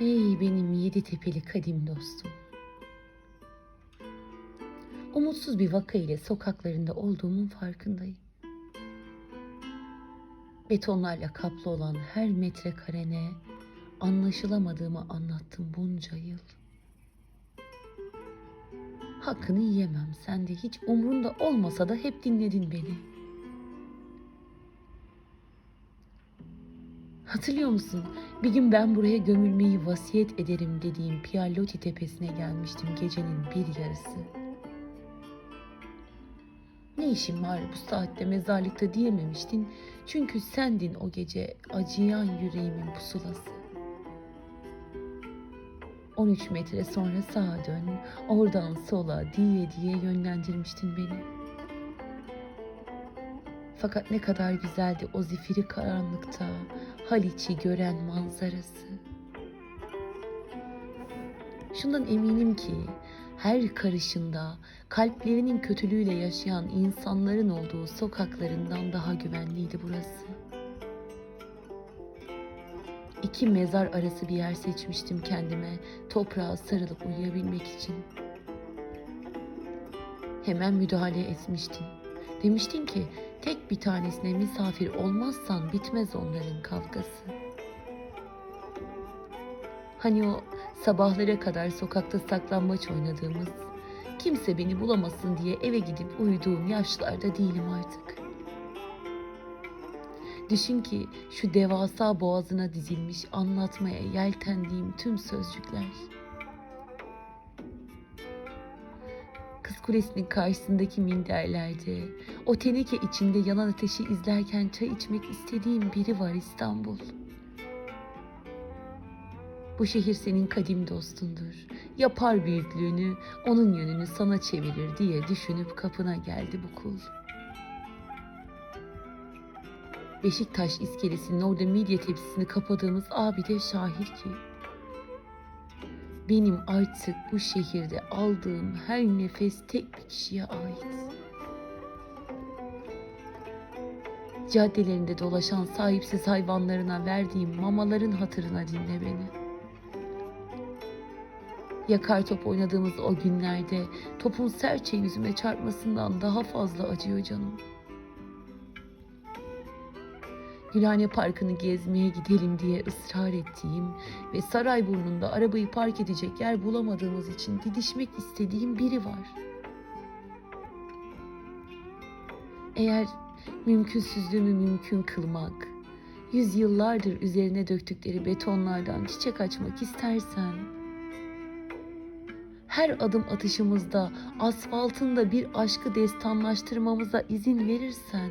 Ey benim yedi tepeli kadim dostum. Umutsuz bir vaka ile sokaklarında olduğumun farkındayım. Betonlarla kaplı olan her metrekarene anlaşılamadığımı anlattım bunca yıl. Hakkını yiyemem sen de hiç umrunda olmasa da hep dinledin beni. Hatırlıyor musun? Bir gün ben buraya gömülmeyi vasiyet ederim dediğim Piallotti tepesine gelmiştim gecenin bir yarısı. Ne işin var bu saatte mezarlıkta diyememiştin. Çünkü sendin o gece acıyan yüreğimin pusulası. 13 metre sonra sağa dön, oradan sola diye diye yönlendirmiştin beni. Fakat ne kadar güzeldi o zifiri karanlıkta Haliç'i gören manzarası. Şundan eminim ki her karışında kalplerinin kötülüğüyle yaşayan insanların olduğu sokaklarından daha güvenliydi burası. İki mezar arası bir yer seçmiştim kendime toprağa sarılıp uyuyabilmek için. Hemen müdahale etmiştin. Demiştin ki tek bir tanesine misafir olmazsan bitmez onların kavgası. Hani o sabahlara kadar sokakta saklambaç oynadığımız, kimse beni bulamasın diye eve gidip uyuduğum yaşlarda değilim artık. Düşün ki şu devasa boğazına dizilmiş anlatmaya yeltendiğim tüm sözcükler. Kulesi'nin karşısındaki minderlerde, o teneke içinde yanan ateşi izlerken çay içmek istediğim biri var İstanbul. Bu şehir senin kadim dostundur. Yapar büyüklüğünü, onun yönünü sana çevirir diye düşünüp kapına geldi bu kul. Beşiktaş iskelesinin orada midye tepsisini kapadığımız abi de şahit ki benim artık bu şehirde aldığım her nefes tek bir kişiye ait. Caddelerinde dolaşan sahipsiz hayvanlarına verdiğim mamaların hatırına dinle beni. Yakar top oynadığımız o günlerde topun serçe yüzüme çarpmasından daha fazla acıyor canım. Gülhane Parkı'nı gezmeye gidelim diye ısrar ettiğim ve Sarayburnu'nda arabayı park edecek yer bulamadığımız için didişmek istediğim biri var. Eğer mümkünsüzlüğümü mümkün kılmak, yüzyıllardır üzerine döktükleri betonlardan çiçek açmak istersen, her adım atışımızda asfaltında bir aşkı destanlaştırmamıza izin verirsen,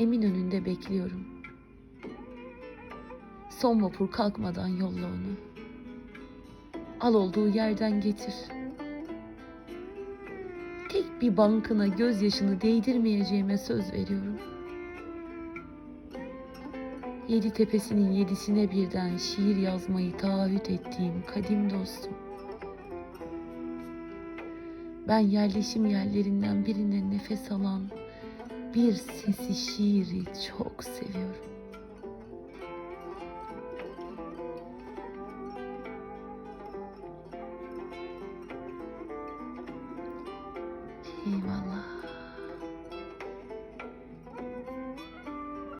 emin önünde bekliyorum. Son vapur kalkmadan yolla onu. Al olduğu yerden getir. Tek bir bankına gözyaşını değdirmeyeceğime söz veriyorum. Yedi tepesinin yedisine birden şiir yazmayı taahhüt ettiğim kadim dostum. Ben yerleşim yerlerinden birine nefes alan bir sesi şiiri çok seviyorum. Eyvallah.